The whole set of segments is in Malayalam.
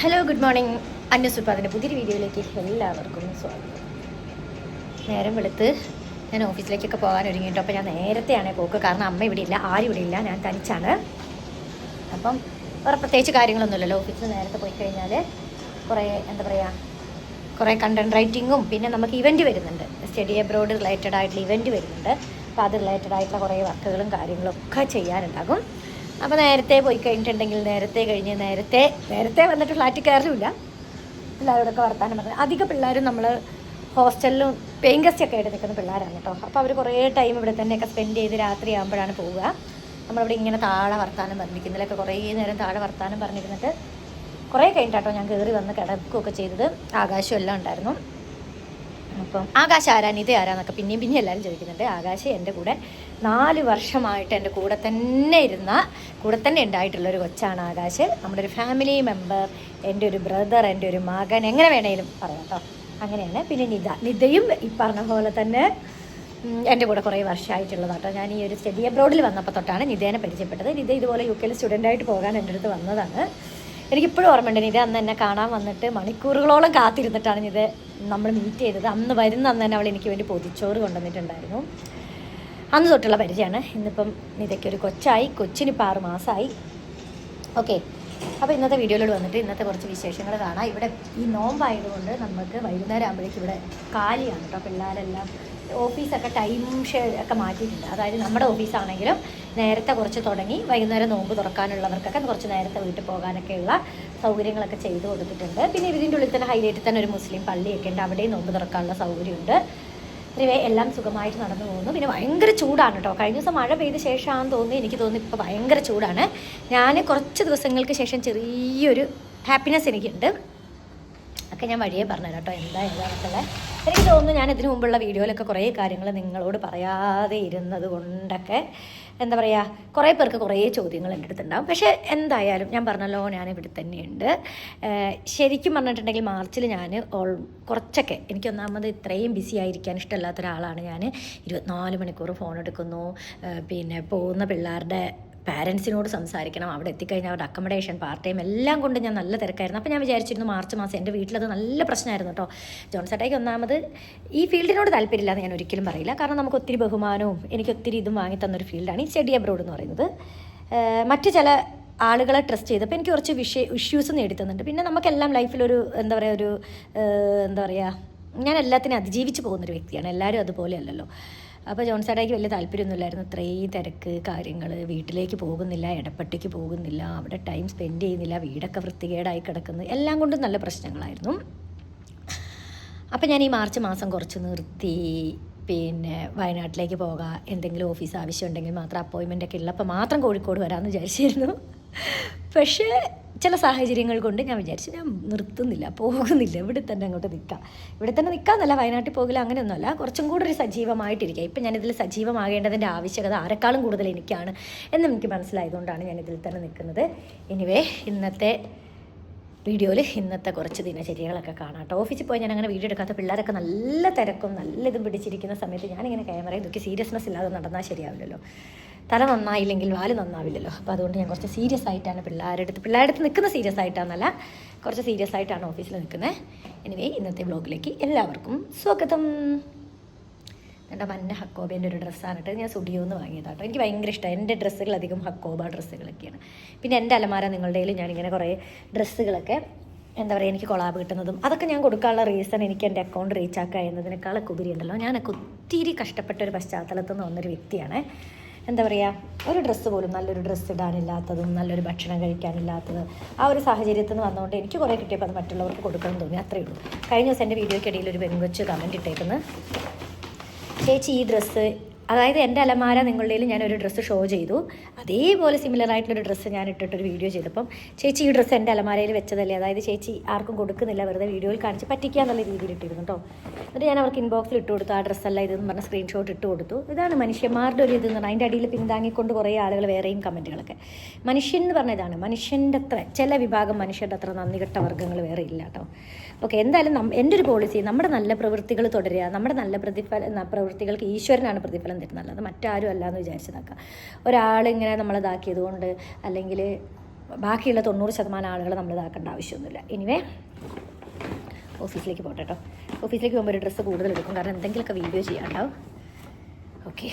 ഹലോ ഗുഡ് മോർണിംഗ് അന്യസുൽപാദിന്റെ പുതിയൊരു വീഡിയോയിലേക്ക് എല്ലാവർക്കും സ്വാഗതം. നേരം വെളുത്ത് ഞാൻ ഓഫീസിലേക്കൊക്കെ പോകാൻ ഒരുങ്ങിയിട്ടു അപ്പോൾ ഞാൻ നേരത്തെയാണ് പോക്ക്. കാരണം അമ്മ ഇവിടെ ഇല്ല ആരും ഇവിടെ ഇല്ല. ഞാൻ തനിച്ചാണ്. അപ്പം വേറെ പ്രത്യേകിച്ച് കാര്യങ്ങളൊന്നുമില്ലല്ലോ. ഓഫീസിൽ നേരത്തെ പോയി കഴിഞ്ഞാൽ കുറേ എന്താ പറയുക കുറേ കണ്ടന്റ് റൈറ്റിങ്ങും പിന്നെ നമുക്ക് ഇവന്റ് വരുന്നുണ്ട്. സ്റ്റഡി അബ്രോഡ് റിലേറ്റഡ് ആയിട്ടുള്ള ഇവന്റ് വരുന്നുണ്ട്. അപ്പോൾ അത് റിലേറ്റഡ് ആയിട്ടുള്ള കുറേ വർക്കുകളും കാര്യങ്ങളും ഒക്കെ ചെയ്യാനുണ്ടാകും. അപ്പോൾ നേരത്തെ പോയി കഴിഞ്ഞിട്ടുണ്ടെങ്കിൽ നേരത്തെ കഴിഞ്ഞ് നേരത്തെ നേരത്തെ വന്നിട്ട് ഫ്ലാറ്റിൽ കയറില്ല പിള്ളേരോടൊക്കെ വർത്താനം പറഞ്ഞു. അധികം പിള്ളേരും നമ്മൾ ഹോസ്റ്റലിലും പേയിങ് ഗസ്റ്റ് ഒക്കെ ആയിട്ട് നിൽക്കുന്ന പിള്ളേരാണ് കേട്ടോ. അപ്പോൾ അവർ കുറേ ടൈം ഇവിടെ തന്നെയൊക്കെ സ്പെൻഡ് ചെയ്ത് രാത്രി ആകുമ്പോഴാണ് പോവുക. നമ്മളിവിടെ ഇങ്ങനെ താഴെ വർത്താനം പറഞ്ഞിരിക്കുന്നതിലൊക്കെ കുറേ നേരം താഴെ വർത്താനം പറഞ്ഞിരുന്നിട്ട് കുറേ കഴിഞ്ഞിട്ടാട്ടോ ഞാൻ കയറി വന്ന് കിടക്കുകയൊക്കെ ചെയ്തത്. ആകാശം എല്ലാം ഉണ്ടായിരുന്നു. അപ്പം ആകാശ ആരാ നിത ആരാന്നൊക്കെ പിന്നെയും പിന്നെയും എല്ലാവരും ചോദിക്കുന്നുണ്ട്. ആകാശ് എന്റെ കൂടെ നാല് വർഷമായിട്ട് എന്റെ കൂടെ തന്നെ ഇരുന്ന കൂടെ തന്നെ ഉണ്ടായിട്ടുള്ളൊരു കൊച്ചാണ് ആകാശ്. നമ്മുടെ ഒരു ഫാമിലി മെമ്പർ എന്റെ ഒരു ബ്രദർ എന്റെ ഒരു മകൻ എങ്ങനെ വേണേലും പറയാം കേട്ടോ അങ്ങനെയാണ്. പിന്നെ നിത നിതയും ഈ പറഞ്ഞ പോലെ തന്നെ എന്റെ കൂടെ കുറേ വർഷമായിട്ടുള്ളതാട്ടോ ഞാൻ ഈ ഒരു സ്റ്റഡി അബ്രോഡിൽ വന്നപ്പോൾ തൊട്ടാണ് നിതേനെ പരിചയപ്പെട്ടത്. നിത ഇതുപോലെ യു കെയിൽ സ്റ്റുഡന്റായിട്ട് പോകാൻ എന്റെ അടുത്ത് വന്നതാണ്. എനിക്കിപ്പോഴും ഓർമ്മയുണ്ട് നിത അന്ന് എന്നെ കാണാൻ വന്നിട്ട് മണിക്കൂറുകളോളം കാത്തിരുന്നിട്ടാണ് നിത നമ്മൾ മീറ്റ് ചെയ്തത്. അന്ന് വരുന്ന അന്ന് തന്നെ അവൾ എനിക്ക് വേണ്ടി പൊതിച്ചോറ് കൊണ്ടുവന്നിട്ടുണ്ടായിരുന്നു. അന്ന് തൊട്ടുള്ള പരിചയമാണ്. ഇന്നിപ്പം നിതയ്ക്ക് ഒരു കൊച്ചായി കൊച്ചിനിപ്പോൾ ആറ് മാസമായി ഓക്കെ അപ്പോൾ ഇന്നത്തെ വീഡിയോയിലോട് വന്നിട്ട് ഇന്നത്തെ കുറച്ച് വിശേഷങ്ങൾ കാണാം. ഇവിടെ ഈ നോമ്പായതുകൊണ്ട് നമുക്ക് വൈകുന്നേരം ആകുമ്പോഴേക്കും ഇവിടെ കാലിയാണ് കേട്ടോ. പിള്ളേരെല്ലാം ഓഫീസൊക്കെ ടൈം ഷെയർ ഒക്കെ മാറ്റിയിട്ടുണ്ട്. അതായത് നമ്മുടെ ഓഫീസാണെങ്കിലും നേരത്തെ കുറച്ച് തുടങ്ങി വൈകുന്നേരം നോമ്പ് തുറക്കാനുള്ളവർക്കൊക്കെ കുറച്ച് നേരത്തെ വീട്ടിൽ പോകാനൊക്കെയുള്ള സൗകര്യങ്ങളൊക്കെ ചെയ്തു കൊടുത്തിട്ടുണ്ട്. പിന്നെ ഇതിന്റെ ഉള്ളിൽ തന്നെ ഹൈലൈറ്റിൽ തന്നെ ഒരു മുസ്ലിം പള്ളിയൊക്കെ ഉണ്ട്. അവിടെയും നോമ്പ് തുറക്കാനുള്ള സൗകര്യമുണ്ട്. ഇവയെ എല്ലാം സുഖമായിട്ട് നടന്നു പോകുന്നു. പിന്നെ ഭയങ്കര ചൂടാണ് കേട്ടോ കഴിഞ്ഞ ദിവസം മഴ പെയ്ത ശേഷമാണെന്ന് തോന്നുന്നു എനിക്ക് തോന്നുന്നു ഇപ്പോൾ ഭയങ്കര ചൂടാണ്. ഞാൻ കുറച്ച് ദിവസങ്ങൾക്ക് ശേഷം ചെറിയൊരു ഹാപ്പിനെസ് എനിക്കുണ്ട്. ഒക്കെ ഞാൻ വഴിയെ പറഞ്ഞു കേട്ടോ എന്താ ഏതാണെന്നുള്ളത് എനിക്ക് തോന്നുന്നു ഞാൻ ഇതിനു മുമ്പുള്ള വീഡിയോയിലൊക്കെ കുറേ കാര്യങ്ങൾ നിങ്ങളോട് പറയാതെ ഇരുന്നത് കൊണ്ടൊക്കെ എന്താ പറയുക കുറേ പേർക്ക് കുറേ ചോദ്യങ്ങൾ എന്റെ അടുത്തുണ്ടാവും. പക്ഷേ എന്തായാലും ഞാൻ പറഞ്ഞല്ലോ ഞാൻ ഇവിടെ തന്നെയുണ്ട്. ശരിക്കും പറഞ്ഞിട്ടുണ്ടെങ്കിൽ മാർച്ചിൽ ഞാൻ ഓൾ കുറച്ചൊക്കെ എനിക്ക് ഒന്നാമത് ഇത്രയും ബിസി ആയിരിക്കാൻ ഇഷ്ടമല്ലാത്ത ഒരാളാണ് ഞാൻ. ഇരുപത്തിനാല് മണിക്കൂർ ഫോൺ എടുക്കുന്നു. പിന്നെ പോകുന്ന പിള്ളേരുടെ പാരൻസിനോട് സംസാരിക്കണം അവിടെ എത്തിക്കഴിഞ്ഞാൽ അവരുടെ അക്കമഡേഷൻ പാർട്ട് ടൈം എല്ലാം കൊണ്ട് ഞാൻ നല്ല തിരക്കായിരുന്നു. അപ്പോൾ ഞാൻ വിചാരിച്ചിരുന്നു മാർച്ച് മാസം എന്റെ വീട്ടിലത് നല്ല പ്രശ്നമായിരുന്നു കേട്ടോ. ജോൺസേട്ടയ്ക്ക് ഒന്നാമത് ഈ ഫീൽഡിനോട് താല്പര്യമില്ല എന്ന് ഞാൻ ഒരിക്കലും പറയില്ല. കാരണം നമുക്ക് ഒത്തിരി ബഹുമാനവും എനിക്ക് ഒത്തിരി ഇതും വാങ്ങി തന്നൊരു ഫീൽഡാണ് ഈ സ്റ്റഡി അബ്രോഡ് എന്ന് പറയുന്നത്. മറ്റ് ചില ആളുകളെ ട്രസ്റ്റ് ചെയ്തപ്പോൾ എനിക്ക് കുറച്ച് വിഷയ ഇഷ്യൂസ് നേടിത്തന്നുണ്ട് പിന്നെ നമുക്കെല്ലാം ലൈഫിലൊരു എന്താ പറയുക ഒരു എന്താ പറയുക ഞാൻ എല്ലാത്തിനും അതിജീവിച്ച് പോകുന്നൊരു വ്യക്തിയാണ്. എല്ലാവരും അതുപോലെ അല്ലല്ലോ. അപ്പോൾ ജോൺസാഡായിക്ക് വലിയ താല്പര്യമൊന്നുമില്ലായിരുന്നു. ഇത്രയും തിരക്ക് കാര്യങ്ങൾ വീട്ടിലേക്ക് പോകുന്നില്ല ഇടപ്പട്ടിക്ക് പോകുന്നില്ല അവിടെ ടൈം സ്പെൻഡ് ചെയ്യുന്നില്ല വീടൊക്കെ വൃത്തികേടായി കിടക്കുന്നു എല്ലാം കൊണ്ടും നല്ല പ്രശ്നങ്ങളായിരുന്നു. അപ്പം ഞാൻ ഈ മാർച്ച് മാസം കുറച്ച് നിർത്തി. പിന്നെ വയനാട്ടിലേക്ക് പോകാം. എന്തെങ്കിലും ഓഫീസ് ആവശ്യമുണ്ടെങ്കിൽ മാത്രം അപ്പോയിൻമെന്റ് ഒക്കെ ഉള്ളപ്പോൾ മാത്രം കോഴിക്കോട് വരാമെന്ന് വിചാരിച്ചിരുന്നു. പക്ഷേ ചില സാഹചര്യങ്ങൾ കൊണ്ട് ഞാൻ വിചാരിച്ചു ഞാൻ നിർത്തുന്നില്ല പോകുന്നില്ല ഇവിടെ തന്നെ അങ്ങോട്ട് നിൽക്കാം ഇവിടെ തന്നെ നിൽക്കാമെന്നല്ല വയനാട്ടിൽ പോകില്ല അങ്ങനെയൊന്നുമല്ല കുറച്ചും കൂടെ ഒരു സജീവമായിട്ടിരിക്കുക. ഇപ്പം ഞാനിതിൽ സജീവമാകേണ്ടതിന്റെ ആവശ്യകത ആരെക്കാളും കൂടുതൽ എനിക്കാണ് എന്ന് എനിക്ക് മനസ്സിലായതുകൊണ്ടാണ് ഞാൻ ഇതിൽ തന്നെ നിൽക്കുന്നത്. എനിവേ ഇന്നത്തെ വീഡിയോയിൽ ഇന്നത്തെ കുറച്ച് ദിനചര്യകളൊക്കെ കാണാം കേട്ടോ. ഓഫീസിൽ പോയി ഞാൻ അങ്ങനെ വീഡിയോ എടുക്കാത്ത പിള്ളേരൊക്കെ നല്ല തിരക്കും നല്ല ഇതും പിടിച്ചിരിക്കുന്ന സമയത്ത് ഞാനിങ്ങനെ ക്യാമറയിൽ ഇതൊക്കെ സീരിയസ്നെസ് ഇല്ലാതെ നടന്നാൽ ശരിയാവില്ലല്ലോ. തല നന്നായില്ലെങ്കിൽ വാൽ നന്നാവില്ലല്ലോ. അപ്പോൾ അതുകൊണ്ട് ഞാൻ കുറച്ച് സീരിയസ് ആയിട്ടാണ് പിള്ളേരുടെ അടുത്ത് പിള്ളേരുടെ അടുത്ത് നിൽക്കുന്ന സീരിയസ് ആയിട്ടാണെന്നല്ല കുറച്ച് സീരിയസ് ആയിട്ടാണ് ഓഫീസിൽ നിൽക്കുന്നത് എനിവേ ഇന്നത്തെ ബ്ലോഗിലേക്ക് എല്ലാവർക്കും സ്വാഗതം. എന്റെ മഞ്ഞ ഹക്കോബേന്റെ ഒരു ഡ്രസ്സാണ് കേട്ടോ. ഞാൻ സ്റ്റുഡിയോ നിന്ന് വാങ്ങിയതാട്ടോ എനിക്ക് ഭയങ്കര ഇഷ്ടമാണ് എന്റെ ഡ്രസ്സുകൾ അധികം ഹക്കോബ ഡ്രസ്സുകളൊക്കെയാണ് പിന്നെ എന്റെ അലമാര നിങ്ങളുടെ കയ്യിൽ ഞാനിങ്ങനെ കുറേ ഡ്രസ്സുകളൊക്കെ എന്താ പറയുക എനിക്ക് കൊളാബ് കിട്ടുന്നതും അതൊക്കെ ഞാൻ കൊടുക്കാനുള്ള റീസൺ എനിക്ക് എന്റെ അക്കൗണ്ട് റീച്ച് എന്നതിനേക്കാളൊക്കെ ഉപരി ഉണ്ടല്ലോ ഞാനൊക്കെ ഒത്തിരി കഷ്ടപ്പെട്ട ഒരു പശ്ചാത്തലത്തിൽ നിന്ന് വന്നൊരു വ്യക്തിയാണ്. എന്താ പറയുക ഒരു ഡ്രസ്സ് പോലും നല്ലൊരു ഡ്രസ്സ് ഇടാനില്ലാത്തതും നല്ലൊരു ഭക്ഷണം കഴിക്കാനില്ലാത്തത് ആ ഒരു സാഹചര്യത്തിൽ നിന്ന് വന്നുകൊണ്ട് എനിക്ക് കുറേ കിട്ടിയപ്പോൾ അത് മറ്റുള്ളവർക്ക് കൊടുക്കണം തോന്നി അത്രയേ ഉള്ളൂ. കഴിഞ്ഞ ദിവസം എന്റെ വീഡിയോയ്ക്കിടയിൽ ഒരു പെൺകൊച്ച് കമന്റ് ഇട്ടേക്കുന്നത് ചേച്ചി ഈ ഡ്രസ്സ് അതായത് എന്റെ അലമാര നിങ്ങളുടെയിൽ ഞാനൊരു ഡ്രസ്സ് ഷോ ചെയ്തു. അതേപോലെ സിമിലർ ആയിട്ടുള്ളൊരു ഡ്രസ്സ് ഞാൻ ഇട്ടിട്ടൊരു വീഡിയോ ചെയ്തപ്പം ചേച്ചി ഈ ഡ്രസ്സ് എന്റെ അലമാരയിൽ വെച്ചതല്ലേ? അതായത് ചേച്ചി ആർക്കും കൊടുക്കുന്നില്ല വെറുതെ വീഡിയോയിൽ കാണിച്ച് പറ്റിക്കുക എന്നുള്ള രീതിയിൽ ഇട്ടിരുന്നു കേട്ടോ എന്നിട്ട് ഞാൻ അവർക്ക് ഇൻബോക്സിൽ ഇട്ട് കൊടുത്തു. ആ ഡ്രസ്സല്ല ഇതെന്ന് പറഞ്ഞ സ്ക്രീൻഷോട്ട് ഇട്ട് കൊടുത്തു. ഇതാണ് മനുഷ്യന്മാരുടെ ഒരു ഇത് എന്ന് പറഞ്ഞാൽ അതിന്റെ അടിയിൽ പിന്താങ്ങിക്കൊണ്ട് കുറേ ആളുകൾ വേറെയും കമന്റുകളൊക്കെ. മനുഷ്യൻ എന്ന് പറഞ്ഞ ഇതാണ്. മനുഷ്യന്റെ അത്ര ചില വിഭാഗം മനുഷ്യരുടെ അത്ര നന്ദി കെട്ട വർഗങ്ങൾ വേറെ ഇല്ല കേട്ടോ ഓക്കെ എന്തായാലും എന്റെ ഒരു പോളിസി നമ്മുടെ നല്ല പ്രവൃത്തികൾ തുടരുക നമ്മുടെ നല്ല പ്രതിഫല പ്രവൃത്തികൾക്ക് ഈശ്വരനാണ് പ്രതിഫലം തരുന്നത് അത് മറ്റാരും അല്ല എന്ന് വിചാരിച്ചതാക്കുക ഒരാളിങ്ങനെ നമ്മളിതാക്കിയത് കൊണ്ട് അല്ലെങ്കിൽ ബാക്കിയുള്ള തൊണ്ണൂറ് ശതമാനം ആളുകൾ നമ്മൾ ഇതാക്കേണ്ട ആവശ്യമൊന്നുമില്ല. ഇനിവേ ഓഫീസിലേക്ക് പോട്ടെ കേട്ടോ ഓഫീസിലേക്ക് പോകുമ്പോൾ ഒരു ഡ്രസ്സ് കൂടുതൽ എടുക്കും. കാരണം എന്തെങ്കിലുമൊക്കെ വീഡിയോ ചെയ്യാണ്ടാവും ഓക്കെ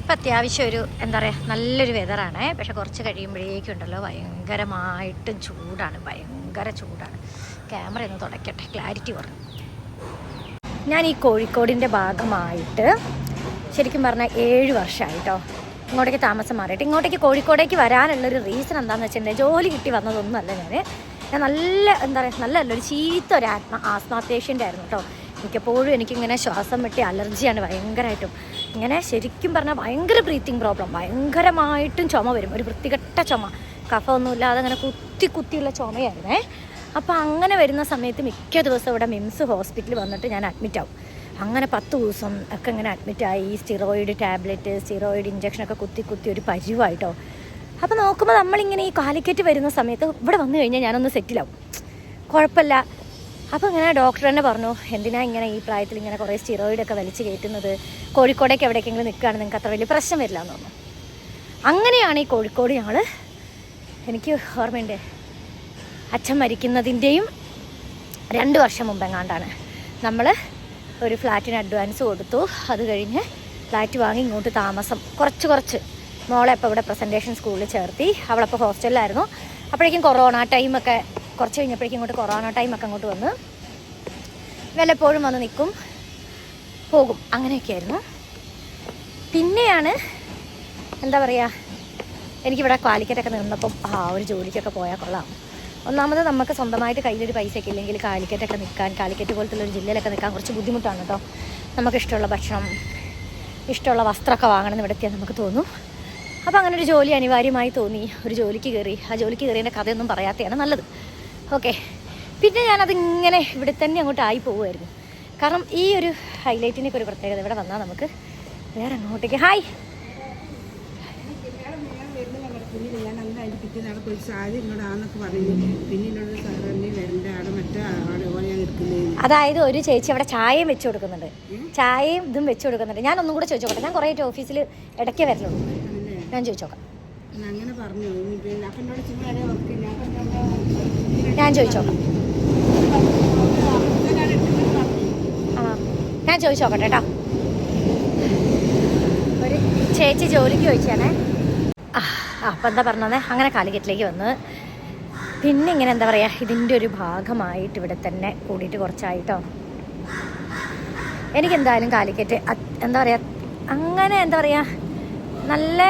ഇപ്പം അത്യാവശ്യം ഒരു എന്താ പറയുക നല്ലൊരു വെതറാണ് പക്ഷെ കുറച്ച് കഴിയുമ്പോഴേക്കും ഉണ്ടല്ലോ ഭയങ്കരമായിട്ടും ചൂടാണ്. ഭയങ്കര ചൂടാണ്. ക്യാമറ ഒന്ന് തുടയ്ക്കട്ടെ ക്ലാരിറ്റി കുറഞ്ഞു ഞാൻ ഈ കോഴിക്കോടിന്റെ ഭാഗമായിട്ട് ശരിക്കും പറഞ്ഞാൽ ഏഴ് വർഷമായിട്ടോ ഇങ്ങോട്ടേക്ക് താമസം മാറിയിട്ട് ഇങ്ങോട്ടേക്ക് കോഴിക്കോടേക്ക് വരാനുള്ളൊരു റീസൺ എന്താണെന്ന് വെച്ചിട്ടുണ്ടെങ്കിൽ ജോലി കിട്ടി വന്നതൊന്നുമല്ല ഞാൻ ഞാൻ നല്ല എന്താ പറയുക നല്ല ഒരു ചീത്ത ഒരു ആത്മ ആസ്മാ പേഷ്യന്റ് ആയിരുന്നു കേട്ടോ മിക്കപ്പോഴും എനിക്കിങ്ങനെ ശ്വാസം വെട്ടി അലർജിയാണ് ഭയങ്കരമായിട്ടും ഇങ്ങനെ ശരിക്കും പറഞ്ഞാൽ ഭയങ്കര ബ്രീത്തിങ് പ്രോബ്ലം ഭയങ്കരമായിട്ടും ചുമ വരും. ഒരു വൃത്തികെട്ട ചുമ. കഫമൊന്നുമില്ലാതെ അങ്ങനെ കുത്തി കുത്തിയുള്ള ചുമയായിരുന്നേ. അപ്പോൾ അങ്ങനെ വരുന്ന സമയത്ത് മിക്ക ദിവസം ഇവിടെ മിംസ് ഹോസ്പിറ്റലിൽ വന്നിട്ട് ഞാൻ അഡ്മിറ്റ് ആവും. അങ്ങനെ പത്ത് ദിവസം ഒക്കെ ഇങ്ങനെ അഡ്മിറ്റായി സ്റ്റിറോയിഡ് ടാബ്ലറ്റ് സ്റ്റിറോയിഡ് ഇഞ്ചക്ഷനൊക്കെ കുത്തി കുത്തി ഒരു പരിവായിട്ടോ. അപ്പോൾ നോക്കുമ്പോൾ നമ്മളിങ്ങനെ ഈ കാലിക്കറ്റ് വരുന്ന സമയത്ത് ഇവിടെ വന്നു കഴിഞ്ഞാൽ ഞാനൊന്ന് സെറ്റിലാവും കുഴപ്പമില്ല. അപ്പോൾ ഇങ്ങനെ ഡോക്ടർ തന്നെ പറഞ്ഞു എന്തിനാ ഇങ്ങനെ ഈ പ്രായത്തിൽ ഇങ്ങനെ കുറേ സ്റ്റിറോയിഡൊക്കെ വലിച്ച് കയറ്റുന്നത്? കോഴിക്കോടേക്ക് എവിടേക്കെങ്കിലും നിൽക്കുകയാണ് നിങ്ങൾക്ക് അത്ര വലിയ പ്രശ്നം വരില്ല എന്ന് തോന്നുന്നു. അങ്ങനെയാണ് ഈ കോഴിക്കോട് ഞങ്ങൾ എനിക്ക് ഓർമ്മയുണ്ട്. അച്ഛൻ മരിക്കുന്നതിന്റെയും രണ്ട് വർഷം മുമ്പെങ്ങാണ്ടാണ്. നമ്മൾ ഒരു ഫ്ലാറ്റിന് അഡ്വാൻസ് കൊടുത്തു. അത് കഴിഞ്ഞ് ഫ്ലാറ്റ് വാങ്ങി ഇങ്ങോട്ട് താമസം. കുറച്ച് കുറച്ച്. മോളെ ഇപ്പോൾ ഇവിടെ പ്രസന്റേഷൻ സ്കൂളിൽ ചേർത്തി. അവളപ്പോൾ ഹോസ്റ്റലിലായിരുന്നു അപ്പോഴേക്കും കൊറോണ ടൈമൊക്കെ കുറച്ച് കഴിഞ്ഞപ്പോഴേക്കും ഇങ്ങോട്ട് കൊറോണ ടൈമൊക്കെ അങ്ങോട്ട് വന്ന് വല്ലപ്പോഴും വന്ന് നിൽക്കും. പോകും. അങ്ങനെയൊക്കെയായിരുന്നു. പിന്നെയാണ് എന്താ പറയുക എനിക്കിവിടെ കാലിക്കറ്റൊക്കെ നിന്നപ്പം ആ ഒരു ജോലിക്കൊക്കെ പോയാൽ കൊള്ളാം. ഒന്നാമത് നമുക്ക് സ്വന്തമായിട്ട് കയ്യിലൊരു പൈസയൊക്കെ ഇല്ലെങ്കിൽ കാലിക്കറ്റൊക്കെ നിൽക്കാൻ കാലിക്കറ്റ് പോലത്തുള്ള ഒരു ജില്ലയിലൊക്കെ നിൽക്കാൻ കുറച്ച് ബുദ്ധിമുട്ടാണ് കേട്ടോ. നമുക്ക് ഇഷ്ടമുള്ള ഭക്ഷണം ഇഷ്ടമുള്ള വസ്ത്രമൊക്കെ വാങ്ങണമെന്ന് ഇവിടെ എത്തിയാൽ നമുക്ക് തോന്നും. അപ്പോൾ അങ്ങനെ ഒരു ജോലി അനിവാര്യമായി തോന്നി. ഒരു ജോലിക്ക് കയറി. ആ ജോലിക്ക് കയറിയതിന്റെ കഥയൊന്നും പറയാത്തതാണ് നല്ലത്. ഓക്കെ. പിന്നെ ഞാനതിങ്ങനെ ഇവിടെ തന്നെ അങ്ങോട്ട് ആയി പോവുമായിരുന്നു. കാരണം ഈ ഒരു ഹൈലൈറ്റിനൊക്കെ ഒരു പ്രത്യേകത ഇവിടെ വന്നാൽ നമുക്ക് വേറെ അങ്ങോട്ടേക്ക്. ഹായ്. പിന്നീട് ഞാൻ അന്ന് അതിന്റെ പിറ്റേന്ന് അവിടെ പോയി സാരി ഇങ്ങോട്ടാന്നൊക്കെ പറഞ്ഞു. പിന്നീട് സാറന്നെ വരണ്ട ആടെ മറ്റേ ആടെ ഓനെ ഞാൻ എടുക്കുന്നത് അതായത് ഒരു ചേച്ചി അവിടെ ചായയും വെച്ച് കൊടുക്കുന്നുണ്ട്. ചായയും ഇതും വെച്ച് കൊടുക്കുന്നുണ്ട്. ഞാൻ ഒന്നും കൂടെ ചോദിച്ചോട്ടെ. ഞാൻ കുറേ ഓഫീസിൽ ഇടയ്ക്ക് വരലുള്ളൂ. ഞാൻ ചോദിച്ചോക്കാം. അങ്ങനെ പറഞ്ഞു. പിന്നെ എന്നോട് ഞാൻ ചോദിച്ചോക്കാം. ആ ഞാൻ ചോദിച്ചോക്കട്ടെ കേട്ടോ. ഒരു ചേച്ചി ജോലിക്ക് ചോദിച്ചാണേ. അപ്പം എന്താ പറഞ്ഞത്? അങ്ങനെ കാലിക്കറ്റിലേക്ക് വന്ന്. പിന്നെ ഇങ്ങനെ എന്താ പറയുക ഇതിന്റെ ഒരു ഭാഗമായിട്ട് ഇവിടെ തന്നെ കൂടിയിട്ട് കുറച്ചായിട്ടോ. എനിക്കെന്തായാലും കാലിക്കറ്റ് എന്താ പറയുക അങ്ങനെ എന്താ പറയുക നല്ല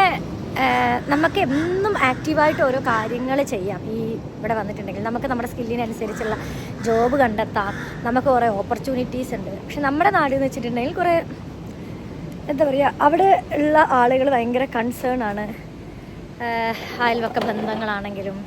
നമുക്ക് എന്നും ആക്റ്റീവായിട്ട് ഓരോ കാര്യങ്ങൾ ചെയ്യാം. ഈ ഇവിടെ വന്നിട്ടുണ്ടെങ്കിൽ നമുക്ക് നമ്മുടെ സ്കില്ലിനനുസരിച്ചുള്ള ജോബ് കണ്ടെത്താം. നമുക്ക് കുറേ ഓപ്പർച്യൂണിറ്റീസ് ഉണ്ട്. പക്ഷെ നമ്മുടെ നാട് എന്ന് വെച്ചിട്ടുണ്ടെങ്കിൽ കുറേ എന്താ പറയുക അവിടെ ഉള്ള ആളുകൾ ഭയങ്കര കൺസേൺ ആണ്. അയൽവക്ക ബന്ധങ്ങളാണെങ്കിലും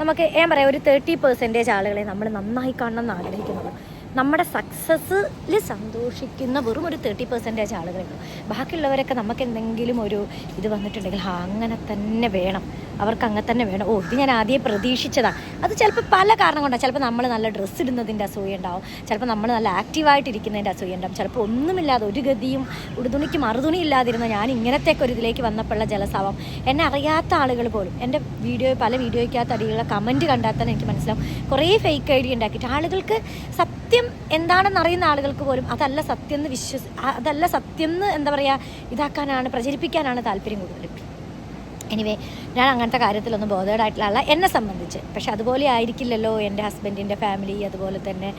നമുക്ക് ഞാൻ പറയാം ഒരു തേർട്ടി പെർസെന്റേജ് ആളുകളെ നമ്മൾ നന്നായി കാണണം എന്ന് നമ്മുടെ സക്സസ്സിൽ സന്തോഷിക്കുന്ന വെറും ഒരു തേർട്ടി പെർസെന്റേജ് ആളുകളേ ഉള്ളൂ. ബാക്കിയുള്ളവരൊക്കെ നമുക്ക് എന്തെങ്കിലും ഒരു ഇത് വന്നിട്ടുണ്ടെങ്കിൽ അങ്ങനെ തന്നെ വേണം. അവർക്ക് അങ്ങനെ തന്നെ വേണം. ഓ ഇത് ഞാൻ ആദ്യം പ്രതീക്ഷിച്ചതാണ് അത് ചിലപ്പോൾ പല കാരണം കൊണ്ടാണ് ചിലപ്പോൾ നമ്മൾ നല്ല ഡ്രസ്സ് ഇടുന്നതിന്റെ അസൂയ ഉണ്ടാവും. ചിലപ്പോൾ നമ്മൾ നല്ല ആക്റ്റീവായിട്ടിരിക്കുന്നതിന്റെ അസൂയ ഉണ്ടാവും. ചിലപ്പോൾ ഒന്നുമില്ലാതെ ഒരു ഗതിയും ഉടുതുണിക്ക് മറുതുണി ഇല്ലാതിരുന്ന ഞാൻ ഇങ്ങനത്തേക്ക് ഒരു ഇതിലേക്ക് വന്നപ്പോഴുള്ള ജലസാവം എന്നെ അറിയാത്ത ആളുകൾ പോലും എന്റെ വീഡിയോ പല വീഡിയോയ്ക്കകത്ത് അടിയുള്ള കമന്റ് കണ്ടാൽ തന്നെ എനിക്ക് മനസ്സിലാവും. കുറേ ഫേക്ക് ഐ ഡി ഉണ്ടാക്കിയിട്ട് ആളുകൾക്ക് സത്യം എന്താണെന്ന് അറിയുന്ന ആളുകൾക്ക് പോലും അതല്ല സത്യം എന്ന് വിശ്വസി അതല്ല സത്യം എന്ന് എന്താ പറയുക ഇതാക്കാനാണ് പ്രചരിപ്പിക്കാനാണ് താല്പര്യം കൂടുതൽ. എനിവേ ഞാൻ അങ്ങനത്തെ കാര്യത്തിലൊന്നും ബോധേഡായിട്ടുള്ള ആളാണ് എന്നെ സംബന്ധിച്ച്. പക്ഷെ അതുപോലെ ആയിരിക്കില്ലല്ലോ എന്റെ ഹസ്ബൻഡിന്റെ ഫാമിലി അതുപോലെ തന്നെ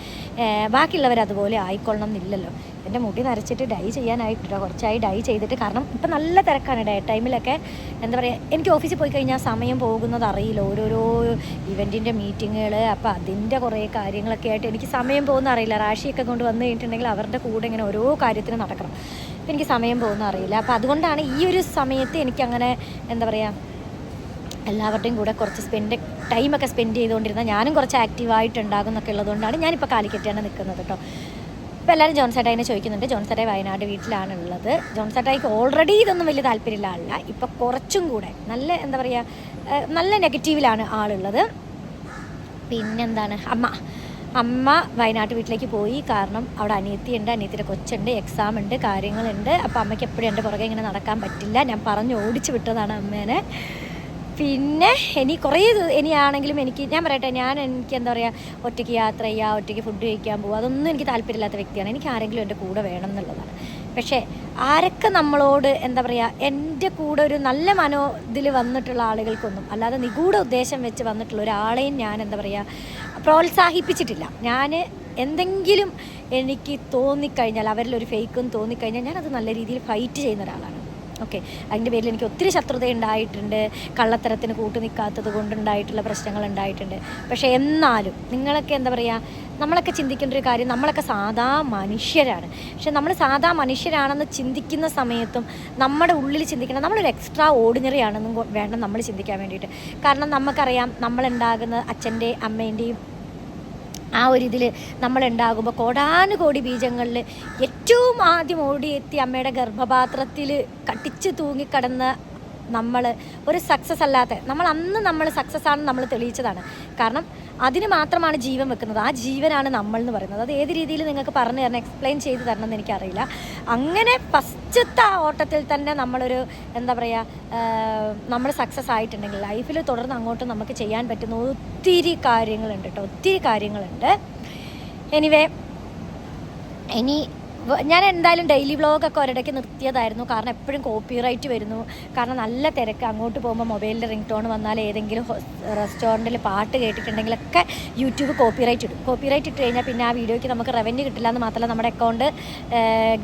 ബാക്കിയുള്ളവർ അതുപോലെ ആയിക്കൊള്ളണം എന്നില്ലല്ലോ. എന്റെ മുടി നരച്ചിട്ട് ഡൈ ചെയ്യാനായിട്ടോ കുറച്ചായി ഡൈ ചെയ്തിട്ട് കാരണം ഇപ്പം നല്ല തിരക്കാണ് ഡേ ടൈമിലൊക്കെ. എന്താ പറയുക എനിക്ക് ഓഫീസിൽ പോയി കഴിഞ്ഞാൽ സമയം പോകുന്നത് അറിയില്ല. ഓരോരോ ഇവന്റിന്റെ മീറ്റിങ്ങുകൾ അപ്പോൾ അതിന്റെ കുറേ കാര്യങ്ങളൊക്കെ ആയിട്ട് എനിക്ക് സമയം പോകുന്ന അറിയില്ല. റാഷിയൊക്കെ കൊണ്ട് വന്നു കഴിഞ്ഞിട്ടുണ്ടെങ്കിൽ അവരുടെ കൂടെ ഇങ്ങനെ ഓരോ കാര്യത്തിന് നടക്കണം. എനിക്ക് സമയം പോകുന്ന അറിയില്ല. അപ്പോൾ അതുകൊണ്ടാണ് ഈ ഒരു സമയത്ത് എനിക്കങ്ങനെ എന്താ പറയുക എല്ലാവരുടെയും കൂടെ കുറച്ച് സ്പെൻഡ് ടൈമൊക്കെ സ്പെൻഡ് ചെയ്തുകൊണ്ടിരുന്ന ഞാനും കുറച്ച് ആക്റ്റീവായിട്ടുണ്ടാകും എന്നൊക്കെ ഉള്ളതുകൊണ്ടാണ് ഞാനിപ്പോൾ കാലിക്കറ്റാണ് നിൽക്കുന്നത് കേട്ടോ ഇപ്പോൾ എല്ലാവരും ജോൺസേട്ടായിനെ ചോദിക്കുന്നുണ്ട്. ജോൺസേട്ടായി വയനാട് വീട്ടിലാണ് ഉള്ളത്. ജോൺസേട്ടായിക്ക് ഓൾറെഡി ഇതൊന്നും വലിയ താല്പര്യമുള്ള ആളല്ല. ഇപ്പോൾ കുറച്ചും കൂടെ നല്ല എന്താ പറയുക നല്ല നെഗറ്റീവിലാണ് ആളുള്ളത്. പിന്നെന്താണ്? അമ്മ. അമ്മ വയനാട്ട് വീട്ടിലേക്ക് പോയി. കാരണം അവിടെ അനിയത്തിയുണ്ട് അനിയത്തിയുടെ കൊച്ചുണ്ട് എക്സാം ഉണ്ട് കാര്യങ്ങളുണ്ട്. അപ്പോൾ അമ്മയ്ക്ക് എപ്പോഴും എന്റെ പുറകെ ഇങ്ങനെ നടക്കാൻ പറ്റില്ല. ഞാൻ പറഞ്ഞ് ഓടിച്ചു വിട്ടതാണ് അമ്മേനെ. പിന്നെ ഇനി കുറേ ഇനിയാണെങ്കിലും എനിക്ക് ഞാൻ പറയട്ടെ ഞാൻ എനിക്ക് എന്താ പറയുക ഒറ്റയ്ക്ക് യാത്ര ചെയ്യുക ഒറ്റയ്ക്ക് ഫുഡ് കഴിക്കാൻ പോകുക അതൊന്നും എനിക്ക് താല്പര്യമില്ലാത്ത വ്യക്തിയാണ്. എനിക്ക് ആരെങ്കിലും എന്റെ കൂടെ വേണം എന്നുള്ളതാണ്. പക്ഷേ ആരൊക്കെ നമ്മളോട് എന്താ പറയുക എന്റെ കൂടെ ഒരു നല്ല മനോ ഇതിൽ വന്നിട്ടുള്ള ആളുകൾക്കൊന്നും അല്ലാതെ നിഗൂഢ ഉദ്ദേശം വെച്ച് വന്നിട്ടുള്ള ഒരാളെയും ഞാൻ എന്താ പറയുക പ്രോത്സാഹിപ്പിച്ചിട്ടില്ല. ഞാൻ എന്തെങ്കിലും എനിക്ക് തോന്നിക്കഴിഞ്ഞാൽ അവരിൽ ഒരു ഫേക്കും തോന്നിക്കഴിഞ്ഞാൽ ഞാനത് നല്ല രീതിയിൽ ഫൈറ്റ് ചെയ്യുന്ന ഒരാളാണ്. ഓക്കെ അതിന്റെ പേരിൽ എനിക്ക് ഒത്തിരി ശത്രുത ഉണ്ടായിട്ടുണ്ട്. കള്ളത്തരത്തിന് കൂട്ടു നിൽക്കാത്തത് കൊണ്ടുണ്ടായിട്ടുള്ള പ്രശ്നങ്ങൾ ഉണ്ടായിട്ടുണ്ട്. പക്ഷേ എന്നാലും നിങ്ങളൊക്കെ എന്താ പറയുക നമ്മളൊക്കെ ചിന്തിക്കേണ്ട ഒരു കാര്യം നമ്മളൊക്കെ സാധാ മനുഷ്യരാണ്. പക്ഷെ നമ്മൾ സാധാ മനുഷ്യരാണെന്ന് ചിന്തിക്കുന്ന സമയത്തും നമ്മുടെ ഉള്ളിൽ ചിന്തിക്കണം നമ്മളൊരു എക്സ്ട്രാ ഓർഡിനറി ആണെന്നും വേണം നമ്മൾ ചിന്തിക്കാൻ വേണ്ടിയിട്ട്. കാരണം നമുക്കറിയാം നമ്മളുണ്ടാകുന്ന അച്ഛന്റെ അമ്മേന്റെയും ആ ഒരു ഇതിൽ നമ്മളുണ്ടാകുമ്പോൾ കോടാനുകോടി ബീജങ്ങളിൽ ഏറ്റവും ആദ്യം ഓടിയെത്തി അമ്മയുടെ ഗർഭപാത്രത്തിൽ കട്ടിച്ച് തൂങ്ങിക്കിടന്ന നമ്മൾ ഒരു സക്സസ് അല്ലാത്ത നമ്മൾ അന്ന് നമ്മൾ സക്സസ് ആണെന്ന് നമ്മൾ തെളിയിച്ചതാണ്. കാരണം അതിന് മാത്രമാണ് ജീവൻ വെക്കുന്നത്. ആ ജീവനാണ് നമ്മൾ എന്ന് പറയുന്നത്. അത് ഏത് രീതിയിൽ നിങ്ങൾക്ക് പറഞ്ഞു തരണം എക്സ്പ്ലെയിൻ ചെയ്ത് തരണം എന്ന് എനിക്കറിയില്ല. അങ്ങനെ ഫസ്റ്റത്തെ ആ ഓട്ടത്തിൽ തന്നെ നമ്മളൊരു എന്താ പറയുക നമ്മൾ സക്സസ് ആയിട്ടുണ്ടെങ്കിൽ ലൈഫിൽ തുടർന്ന് അങ്ങോട്ട് നമുക്ക് ചെയ്യാൻ പറ്റുന്ന ഒത്തിരി കാര്യങ്ങളുണ്ട് കേട്ടോ ഒത്തിരി കാര്യങ്ങളുണ്ട്. എനിവേ ഇനി ഞാൻ എന്തായാലും ഡെയിലി വ്ളോഗൊക്കെ ഒരിടയ്ക്ക് നിർത്തിയതായിരുന്നു. കാരണം എപ്പോഴും കോപ്പിറൈറ്റ് വരുന്നു. കാരണം നല്ല തിരക്ക്. അങ്ങോട്ട് പോകുമ്പോൾ മൊബൈലിൽ റിംഗ് ടോൺ വന്നാൽ ഏതെങ്കിലും റെസ്റ്റോറന്റിൽ പാട്ട് കേട്ടിട്ടുണ്ടെങ്കിലൊക്കെ യൂട്യൂബ് കോപ്പിറൈറ്റ് ഇടും. കോപ്പിറൈറ്റ് ഇട്ട് കഴിഞ്ഞാൽ പിന്നെ ആ വീഡിയോയ്ക്ക് നമുക്ക് റവന്യൂ കിട്ടില്ല എന്ന് മാത്രമല്ല നമ്മുടെ അക്കൗണ്ട്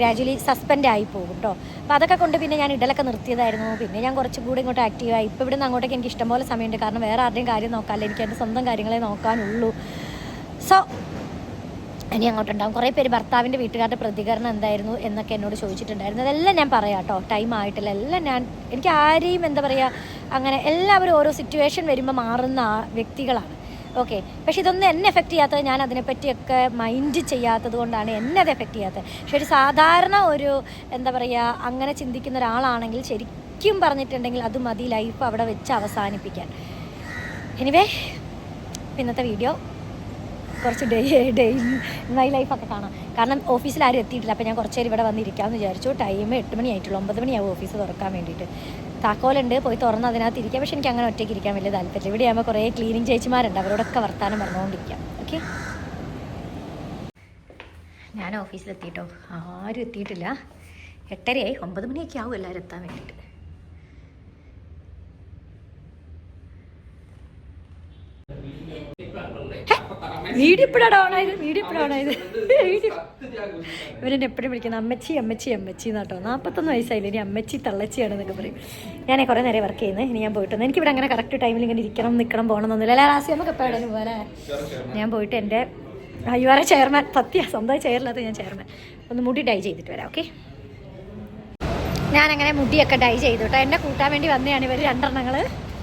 ഗ്രാജുവലി സസ്പെൻഡ് ആയി പോകും കേട്ടോ അപ്പോൾ അതൊക്കെ കൊണ്ട് പിന്നെ ഞാൻ ഇടലൊക്കെ നിർത്തിയതായിരുന്നു. പിന്നെ ഞാൻ കുറച്ചും കൂടി ഇങ്ങോട്ട് ആക്റ്റീവായി ഇപ്പോൾ ഇവിടുന്ന് അങ്ങോട്ടേക്ക് എനിക്ക് ഇഷ്ടംപോലെ സമയമുണ്ട്. കാരണം വേറെ ആരുടെയും കാര്യം നോക്കാമല്ലോ എനിക്ക് എന്റെ സ്വന്തം കാര്യങ്ങളെ നോക്കാനുള്ളൂ. സോ ഇനി അങ്ങോട്ടുണ്ടാകും കുറേ പേര് ഭർത്താവിന്റെ വീട്ടുകാരുടെ പ്രതികരണം എന്തായിരുന്നു എന്നൊക്കെ എന്നോട് ചോദിച്ചിട്ടുണ്ടായിരുന്നു. അതെല്ലാം ഞാൻ പറയാം കേട്ടോ. ടൈം ആയിട്ടില്ല. എല്ലാം ഞാൻ എനിക്ക് ആരെയും എന്താ പറയുക അങ്ങനെ എല്ലാവരും ഓരോ സിറ്റുവേഷൻ വരുമ്പോൾ മാറുന്ന വ്യക്തികളാണ്. ഓക്കെ പക്ഷെ ഇതൊന്നും എന്നെ എഫക്റ്റ് ചെയ്യാത്തത് ഞാൻ അതിനെപ്പറ്റിയൊക്കെ മൈൻഡ് ചെയ്യാത്തത് കൊണ്ടാണ് എന്നെ അത് എഫക്റ്റ് ചെയ്യാത്തത്. പക്ഷെ ഒരു സാധാരണ ഒരു എന്താ പറയുക അങ്ങനെ ചിന്തിക്കുന്ന ഒരാളാണെങ്കിൽ ശരിക്കും പറഞ്ഞിട്ടുണ്ടെങ്കിൽ അത് മതി ലൈഫ് അവിടെ വെച്ച് അവസാനിപ്പിക്കാൻ. എനിവേ ഇന്നത്തെ വീഡിയോ കുറച്ച് ഡേ ഡേ മൈ ലൈഫൊക്കെ കാണാം. കാരണം ഓഫീസിൽ ആരും എത്തിയിട്ടില്ല. അപ്പോൾ ഞാൻ കുറച്ച് നേരം ഇവിടെ വന്നിരിക്കാമെന്ന് വിചാരിച്ചു. ടൈം എട്ട് മണി ആയിട്ടുള്ളൂ. ഒമ്പത് മണിയാവും ഓഫീസ് തുറക്കാൻ വേണ്ടിയിട്ട്. താക്കോലുണ്ട്. പോയി തുറന്ന് അതിനകത്ത് ഇരിക്കാം. പക്ഷെ എനിക്ക് അങ്ങനെ ഒറ്റയ്ക്ക് ഇരിക്കാൻ വലിയ താല്പര്യമില്ല. ഇവിടെ ആകുമ്പോൾ കുറേ ക്ലീനിങ് ചേച്ചിമാരുണ്ട്. അവരോടൊക്കെ വർത്താനം പറഞ്ഞുകൊണ്ടിരിക്കാം. ഓക്കെ ഞാൻ ഓഫീസിലെത്തിയിട്ടോ ആരും എത്തിയിട്ടില്ല. എട്ടരയായി. ഒമ്പത് മണിയൊക്കെ ആവും എല്ലാവരും എത്താൻ വേണ്ടിയിട്ട്. വീഡിയോ ഇപ്പോഴാണ് ഓണായത് വീഡിയോ ഇപ്പോഴാണ് ഓണായത് വീഡിയോ ഇവരെന്നെ എപ്പോഴും വിളിക്കുന്നത് അമ്മച്ചി അമ്മച്ചി അമ്മച്ചി എന്നാട്ടോ. നാൽപ്പത്തൊന്ന് വയസ്സായില്ല? ഇനി അമ്മച്ചി തള്ളച്ചിയാണെന്നൊക്കെ പറയും. ഞാൻ കുറേ നേരം വർക്ക് ചെയ്യുന്നത് ഇനി ഞാൻ പോയിട്ട് എനിക്ക് എനിക്കിവിടെ അങ്ങനെ കറക്റ്റ് ടൈമിൽ ഇങ്ങനെ ഇരിക്കണം നിൽക്കണം പോകണം എന്നൊന്നുമില്ല. അല്ല റാസി? നമുക്ക് എപ്പോഴും പോലെ ഞാൻ പോയിട്ട് എന്റെ അയ്യോറെ ചെയർമാൻ സത്യ സ്വന്തമായി ചെയറില്ലാത്ത ഞാൻ ചെയർമാൻ ഒന്ന് മുടി ഡൈ ചെയ്തിട്ട് വരാം ഓക്കെ ഞാനങ്ങനെ മുടിയൊക്കെ ഡൈ ചെയ്തു കേട്ടോ. എന്നെ കൂട്ടാൻ വേണ്ടി വന്നതാണ് ഇവർ രണ്ടെണ്ണങ്ങൾ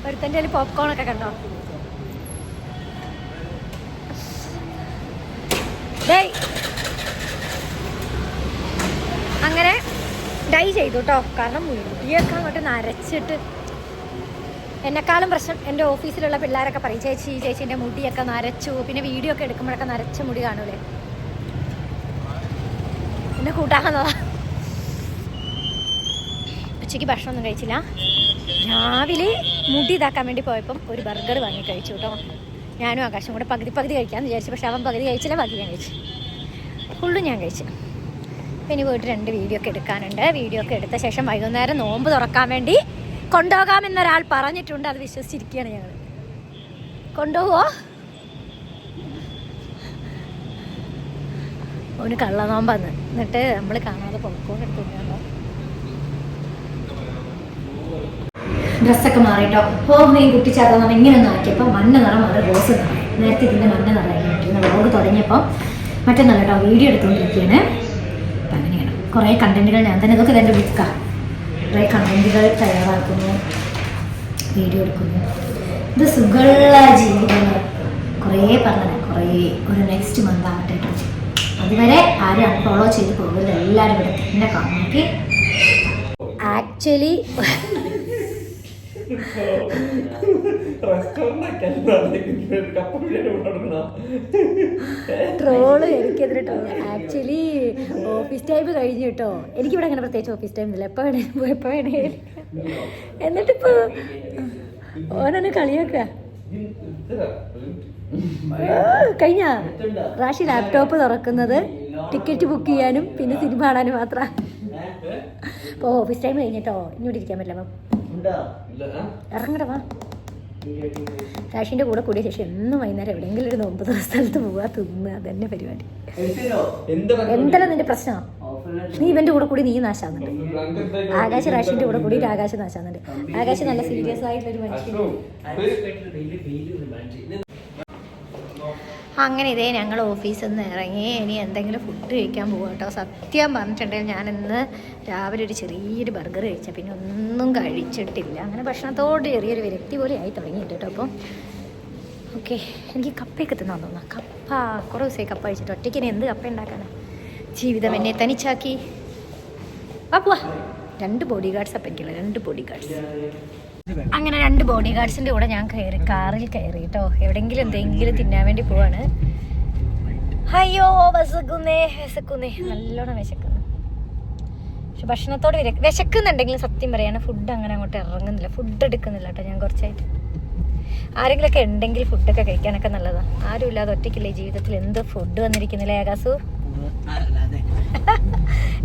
ഒരുത്തന്റെ പോപ്കോൺ ഒക്കെ കണ്ടോ? ഡേയ്. അങ്ങനെ ഡൈ ചെയ്തു കേട്ടോ കാരണം മുടിയൊക്കെ അങ്ങോട്ട് നരച്ചിട്ട് എന്നെക്കാളും പ്രശ്നം എന്റെ ഓഫീസിലുള്ള പിള്ളേരൊക്കെ പറയും ചേച്ചി ചേച്ചീന്റെ മുടിയൊക്കെ നരച്ചു. പിന്നെ വീഡിയോ ഒക്കെ എടുക്കുമ്പോഴൊക്കെ നരച്ച മുടി കാണൂലേ? എന്നെ കൂട്ടാന്നതാ ഉച്ചയ്ക്ക് ഭക്ഷണമൊന്നും കഴിച്ചില്ല. രാവിലെ മുടി ഇതാക്കാൻ വേണ്ടി പോയപ്പം ഒരു ബർഗർ വാങ്ങി കഴിച്ചു കേട്ടോ ഞാനും ആകാശം കൂടെ പകുതി പകുതി കഴിക്കാമെന്ന് വിചാരിച്ചു. പക്ഷെ അവൻ പകുതി കഴിച്ചില്ല പകുതി ഞാൻ കഴിച്ചു. ഫുള്ളും ഞാൻ കഴിച്ചു. ഇനി പോയിട്ട് രണ്ട് വീഡിയോ ഒക്കെ എടുക്കാനുണ്ട്. വീഡിയോ ഒക്കെ എടുത്ത ശേഷം വൈകുന്നേരം നോമ്പ് തുറക്കാൻ വേണ്ടി കൊണ്ടുപോകാമെന്നൊരാൾ പറഞ്ഞിട്ടുണ്ട്. അത് വിശ്വസിച്ചിരിക്കുകയാണ് ഞങ്ങൾ കൊണ്ടുപോവോ? ഓന് കള്ളനോമ്പന്ന്. എന്നിട്ട് നമ്മൾ കാണാതെ പോക്കോൺ ഡ്രസ്സൊക്കെ മാറിയിട്ടോ ഈ കുട്ടിച്ചാത്തം ഇങ്ങനെ ഒന്ന് ആക്കിയപ്പോൾ മഞ്ഞ നിറം മാറി റോസ് നിറം നേരത്തെ ഇതിന്റെ മഞ്ഞ നിറമായിരുന്നു വ്ളോഗ് തുടങ്ങിയപ്പോൾ മറ്റൊന്നല്ല കേട്ടോ വീഡിയോ എടുത്തുകൊണ്ടിരിക്കുകയാണ് അപ്പം അങ്ങനെയാണ്. കുറേ കണ്ടന്റുകൾ ഞാൻ തന്നെ ഇതൊക്കെ തന്നെ ബുക്കാണ് കുറേ കണ്ടന്റുകൾ തയ്യാറാക്കുന്നു വീഡിയോ എടുക്കുന്നു. ഇത് സുഖമുള്ള ജീവിതങ്ങൾ. കുറേ പറഞ്ഞു കുറേ ഒരു നെക്സ്റ്റ് മന്ത് ആവട്ടെ അതുവരെ ആരും ഫോളോ ചെയ്ത് പോകില്ല എല്ലാവരും ഇവിടെ തന്നെ കാണും ഓക്കെ ആക്ച്വലി ട്രോൾ എനിക്കെതിരെ ട്രോൾ ആക്ച്വലി ഓഫീസ് ടൈം കഴിഞ്ഞു കേട്ടോ എനിക്കിവിടെ അങ്ങനെ പ്രത്യേകിച്ച് ഓഫീസ് ടൈം ഇല്ല എപ്പോൾ വേണേ പോയി എപ്പോൾ വേണേ എന്നിട്ടിപ്പോ ഓനെന്നെ കളിയാക്കുക. കഴിഞ്ഞ? റാഷി ലാപ്ടോപ്പ് തുറക്കുന്നത്. ടിക്കറ്റ് ബുക്ക് ചെയ്യാനും പിന്നെ സിനിമ കാണാനും മാത്രം. അപ്പോൾ ഓഫീസ് ടൈം കഴിഞ്ഞിട്ടോ ഇങ്ങോട്ട് ഇരിക്കാൻ പറ്റില്ല അപ്പം. ഇറങ്ങട വാ റാഷിന്റെ കൂടെ കൂടിയ ശേഷം എന്നും വൈകുന്നേരം എവിടെയെങ്കിലും ഒരു നോമ്പ് സ്ഥലത്ത് പോവാ തിന്നുക അതന്നെ പരിപാടി എന്തെല്ലാം നിന്റെ പ്രശ്നം നീ ഇവന്റെ കൂടെ കൂടി നീ നാശാകുന്നുണ്ട് ആകാശ് റാഷിന്റെ കൂടെ കൂടി ആകാശ് നാശാകുന്നുണ്ട് ആകാശ് നല്ല സീരിയസ് ആയിട്ടുള്ള ഒരു മനുഷ്യൻ അങ്ങനെ ഇതേ ഞങ്ങൾ ഓഫീസിൽ നിന്ന് ഇറങ്ങി ഇനി എന്തെങ്കിലും ഫുഡ് കഴിക്കാൻ പോകും കേട്ടോ സത്യം പറഞ്ഞിട്ടുണ്ടെങ്കിൽ ഞാൻ ഇന്ന് രാവിലെ ഒരു ചെറിയൊരു ബർഗർ കഴിച്ച. പിന്നെ ഒന്നും കഴിച്ചിട്ടില്ല. അങ്ങനെ ഭക്ഷണത്തോട് ചെറിയൊരു വിരക്തി പോലെ ആയി തുടങ്ങിയിട്ട് കേട്ടോ അപ്പം ഓക്കെ എനിക്ക് കപ്പയൊക്കെ തിന്നാൻ തോന്നാം കപ്പ കുറേ ദിവസമായി കപ്പ കഴിച്ചിട്ട് ഒറ്റയ്ക്ക് ഇനി എന്ത് കപ്പ ഉണ്ടാക്കാനാണ് ജീവിതം എന്നെ തനിച്ചാക്കി. വാ രണ്ട് ബോഡി ഗാർഡ്സ് അപ്പം എനിക്കുള്ള രണ്ട് ബോഡി ഗാർഡ്സ് അങ്ങനെ രണ്ട് ബോഡി ഗാർഡ്സിന്റെ കൂടെ ഞാൻ കയറി കാറിൽ കയറി കേട്ടോ എവിടെങ്കിലും എന്തെങ്കിലും തിന്നാൻ വേണ്ടി പോവാണ്. അയ്യോ വിശക്കുന്നേ വിശക്കുന്നേ. നല്ലോണം വിശക്കുന്നു. പക്ഷെ ഭക്ഷണത്തോട് വിര വിശക്കുന്നുണ്ടെങ്കിലും സത്യം പറയാണ് ഫുഡ് അങ്ങനെ അങ്ങോട്ട് ഇറങ്ങുന്നില്ല. ഫുഡ് എടുക്കുന്നില്ല കേട്ടോ ഞാൻ കുറച്ചായിട്ട്. ആരെങ്കിലുമൊക്കെ ഉണ്ടെങ്കിൽ ഫുഡൊക്കെ കഴിക്കാനൊക്കെ നല്ലതാണ് ആരും ഇല്ലാതെ ഒറ്റയ്ക്കില്ലേ ജീവിതത്തിൽ എന്ത് ഫുഡ് വന്നിരിക്കുന്നില്ലേ ആകാസു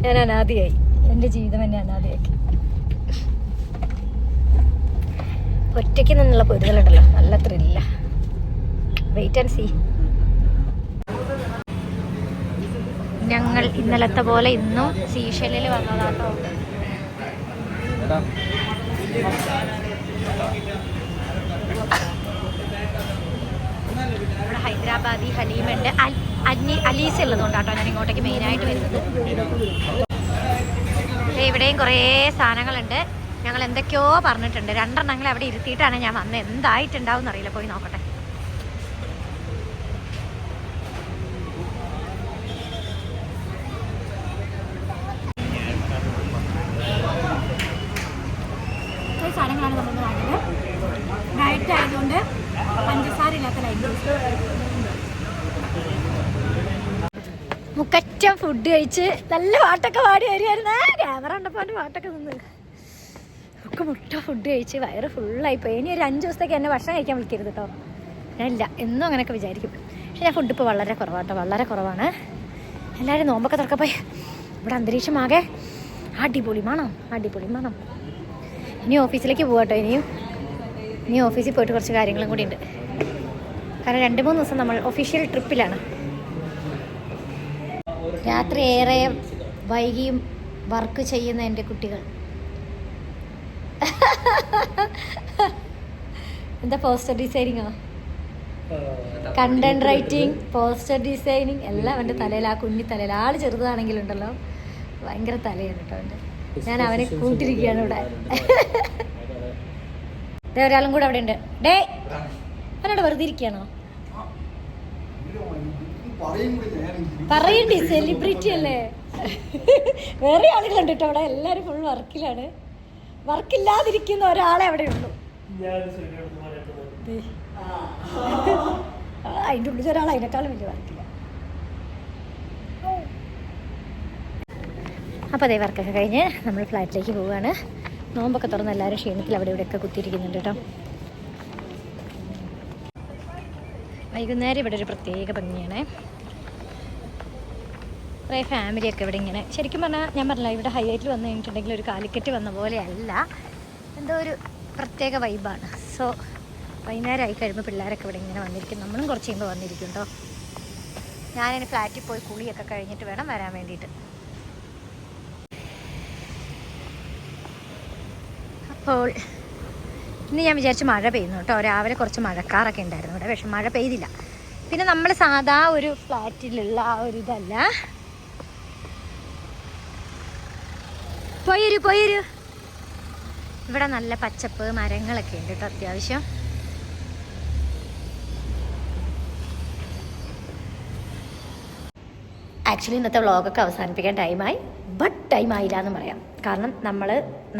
ഞാൻ അനാദിയായി. എന്റെ ജീവിതം എന്നെ അനാദിയാക്കി. ഒറ്റയ്ക്ക് നിന്നുള്ള പൊരുതലുണ്ടല്ലോ. നല്ല ത്രില്ല വെയിറ്റ് ആൻഡ് സീ ഞങ്ങൾ ഇന്നലത്തെ പോലെ ഇന്നും സീഷലിൽ വന്നതാട്ടോ. ഇവിടെ ഹൈദരാബാദി ഹലീമുണ്ട് അന്നി അലീസ് ഉള്ളതുകൊണ്ടാട്ടോ ഞാൻ ഇങ്ങോട്ടേക്ക് മെയിനായിട്ട് വരുന്നത്. ഇവിടെയും കുറേ സാധനങ്ങളുണ്ട്. ഞങ്ങൾ എന്തൊക്കെയോ പറഞ്ഞിട്ടുണ്ട്. രണ്ടെണ്ണങ്ങൾ അവിടെ ഇരുത്തിയിട്ടാണ് ഞാൻ വന്നത്. എന്തായിട്ടുണ്ടാവും എന്നറിയില്ല പോയി നോക്കട്ടെ. സാധനങ്ങളാണ് നമ്മൾ വാങ്ങിയത്. ഡയറ്റ് ആയതുകൊണ്ട് പഞ്ചസാര ഇല്ലാത്ത ലൈറ്റ് മുക്കറ്റം ഫുഡ് കഴിച്ച് നല്ല പാട്ടൊക്കെ പാടി വരുമായിരുന്നേ ക്യാമറ ഉണ്ടപ്പോ പാട്ടൊക്കെ നിന്ന്. മുട്ട ഫുഡ് കഴിച്ച് വയറ് ഫുള്ളായി പോയി ഇനി ഒരു അഞ്ച് ദിവസത്തേക്ക് എന്നെ ഭക്ഷണം കഴിക്കാൻ വിളിക്കരുത് കേട്ടോ ഞാനില്ല എന്നും അങ്ങനെയൊക്കെ വിചാരിക്കും. പക്ഷെ ഞാൻ ഫുഡ് ഇപ്പോൾ വളരെ കുറവാട്ടോ വളരെ കുറവാണ്. എല്ലാവരും നോമ്പൊക്കെ തുറക്കപ്പോയി ഇവിടെ അന്തരീക്ഷം ആകെ അടിപൊളി മണം അടിപൊളി മണം. ഇനി ഓഫീസിലേക്ക് പോവാട്ടോ ഇനിയും. ഇനി ഓഫീസിൽ പോയിട്ട് കുറച്ച് കാര്യങ്ങളും കൂടി ഉണ്ട്. കാരണം രണ്ട് മൂന്ന് ദിവസം നമ്മൾ ഒഫീഷ്യൽ ട്രിപ്പിലാണ് രാത്രി ഏറെ വൈകിയും വർക്ക് ചെയ്യുന്ന എന്റെ കുട്ടികൾ. എന്താ പോസ്റ്റർ ഡിസൈനിങ്ങോ കണ്ടന്റ് റൈറ്റിംഗ് പോസ്റ്റർ ഡിസൈനിങ് എല്ലാം അവന്റെ തലയിൽ ആ കുഞ്ഞി തലയിൽ. ആൾ ചെറുതാണെങ്കിലുണ്ടല്ലോ ഭയങ്കര തലയാണ് കേട്ടോ അവന്റെ. ഞാൻ അവനെ കൂട്ടിരിക്കുകയാണ് ഇവിടെ. ദേ ഒരാളും കൂടെ അവിടെ ഉണ്ട് ഡേ അവനോട് വെറുതെ ഇരിക്കുകയാണോ? പറയണ്ടേ സെലിബ്രിറ്റി അല്ലേ? വേറെ ആളുകളുണ്ട് കേട്ടോ അവിടെ. എല്ലാവരും ഫുൾ വർക്കിലാണ് വർക്കില്ലാതിരിക്കുന്ന ഒരാളെ അവിടെ ഉള്ളൂ. അതിന്റെ ഉള്ളിൽ ഒരാൾ അതിനേക്കാളും വലിയ വർക്കില്ല. അപ്പോൾ അതേ വർക്കൊക്കെ കഴിഞ്ഞ് നമ്മൾ ഫ്ലാറ്റിലേക്ക് പോവുകയാണ്. നോമ്പൊക്കെ തുറന്ന് എല്ലാവരും ക്ഷീണത്തിൽ അവിടെ ഇവിടെയൊക്കെ കുത്തിയിരിക്കുന്നുണ്ട് കേട്ടോ. വൈകുന്നേരം ഇവിടെ ഒരു പ്രത്യേക ഭംഗിയാണ്. കുറേ ഫാമിലിയൊക്കെ ഇവിടെ ഇങ്ങനെ. ശരിക്കും പറഞ്ഞാൽ ഞാൻ പറഞ്ഞില്ല ഇവിടെ ഹൈലൈറ്റിൽ വന്നു കഴിഞ്ഞിട്ടുണ്ടെങ്കിൽ ഒരു കാലിക്കറ്റ് വന്ന പോലെയല്ല. എന്തോ ഒരു പ്രത്യേക വൈബാണ് സോ വൈകുന്നേരം ആയി കഴിയുമ്പോൾ പിള്ളേരൊക്കെ ഇവിടെ ഇങ്ങനെ വന്നിരിക്കും നമ്മളും കുറച്ച് കഴിയുമ്പോൾ വന്നിരിക്കും കേട്ടോ ഞാനിനി ഫ്ലാറ്റിൽ പോയി കുളിയൊക്കെ കഴിഞ്ഞിട്ട് വേണം വരാൻ വേണ്ടിയിട്ട്. അപ്പോൾ ഇന്ന് ഞാൻ വിചാരിച്ച് മഴ പെയ്യുന്നു കേട്ടോ രാവിലെ കുറച്ച് മഴക്കാറൊക്കെ ഉണ്ടായിരുന്നു ഇവിടെ. പക്ഷെ മഴ പെയ്തില്ല. പിന്നെ നമ്മൾ സാധാ ഒരു ഫ്ലാറ്റിലുള്ള ആ ഒരു ഇതല്ല. പോയൊരു പോയിരു. ഇവിടെ നല്ല പച്ചപ്പ് മരങ്ങളൊക്കെ ഉണ്ട് കേട്ടോ അത്യാവശ്യം. ആക്ച്വലി ഇന്നത്തെ വ്ളോഗൊക്കെ അവസാനിപ്പിക്കാൻ ടൈമായി ബട്ട് ടൈം ആയില്ല എന്ന് പറയാം. കാരണം നമ്മൾ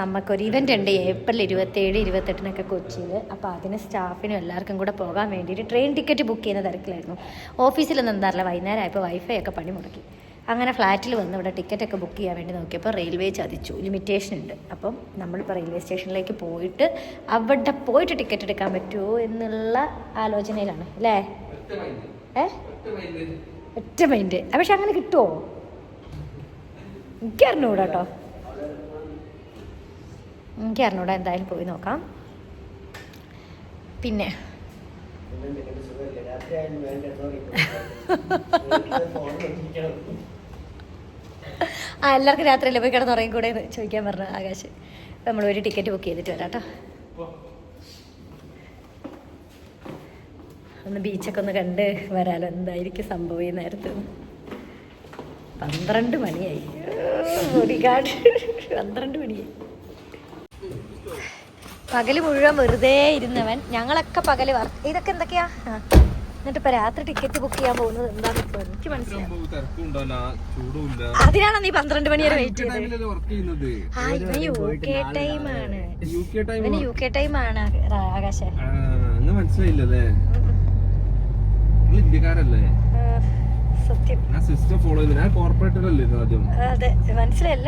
നമുക്കൊരു ഇവന്റ് ഉണ്ട് ഏപ്രിൽ ഇരുപത്തേഴ് ഇരുപത്തെട്ടിനൊക്കെ കൊച്ചിയിൽ അപ്പോൾ അതിന് സ്റ്റാഫിനും എല്ലാവർക്കും കൂടെ പോകാൻ വേണ്ടിയിട്ട് ട്രെയിൻ ടിക്കറ്റ് ബുക്ക് ചെയ്യുന്ന തിരക്കിലായിരുന്നു. ഓഫീസിലൊന്നും എന്താറില്ല വൈകുന്നേരം ആയപ്പോൾ വൈഫൈ ഒക്കെ പണി മുടക്കി. അങ്ങനെ ഫ്ലാറ്റിൽ വന്ന് ഇവിടെ ടിക്കറ്റൊക്കെ ബുക്ക് ചെയ്യാൻ വേണ്ടി നോക്കിയപ്പോൾ റെയിൽവേ ചതിച്ചു. ലിമിറ്റേഷൻ ഉണ്ട്. അപ്പം നമ്മളിപ്പോൾ റെയിൽവേ സ്റ്റേഷനിലേക്ക് പോയിട്ട് അവിടെ പോയിട്ട് ടിക്കറ്റ് എടുക്കാൻ പറ്റുമോ എന്നുള്ള ആലോചനയിലാണ്. അല്ലേ? ഏ? ഒറ്റ മൈൻഡ് പക്ഷെ അങ്ങനെ കിട്ടുമോ എനിക്ക് അറിഞ്ഞൂടാ കേട്ടോ. എനിക്ക് അറിഞ്ഞൂടാ. എന്തായാലും പോയി നോക്കാം. പിന്നെ. ആ എല്ലാവർക്കും രാത്രിയല്ലേ പോയി കിടന്നുറങ്ങി കൂടെ എന്ന് ചോദിക്കാൻ പറഞ്ഞു ആകാശ്. അപ്പം നമ്മൾ ഒരു ടിക്കറ്റ് ബുക്ക് ചെയ്തിട്ട് വരാം കേട്ടോ. ഒന്ന് ബീച്ചൊക്കെ ഒന്ന് കണ്ട് വരാലോ എന്തായിരിക്കും സംഭവം ഈ നേരത്ത്. പന്ത്രണ്ട് മണിയായി. മുടികാട് പന്ത്രണ്ട് മണിയായി. പകൽ മുഴുവൻ വെറുതെ ഇരുന്നവൻ. ഞങ്ങളൊക്കെ പകൽ ഇതൊക്കെ എന്തൊക്കെയാ. എന്നിട്ട് ഇപ്പൊ രാത്രി ടിക്കറ്റ് ബുക്ക് ചെയ്യാൻ പോകുന്നത് എന്താന്ന് ഇപ്പൊ എനിക്ക് ചൂടുമില്ല. അതിനാണ് നീ പന്ത്രണ്ട് മണി വരെ വെയിറ്റ് ചെയ്തത്? ആ ഇവന് യു കെ ടൈം ടൈം ഇവന് യു കെ ടൈം ആണ് അങ്ങ് മനസ്സിലായില്ലേ ഇന്ത്യക്കാരല്ലേ? സത്യം. ഞാൻ സിസ്റ്റം ഫോളോ ചെയ്തു ഞാൻ ആദ്യം? അതെ. മനസ്സിലായി.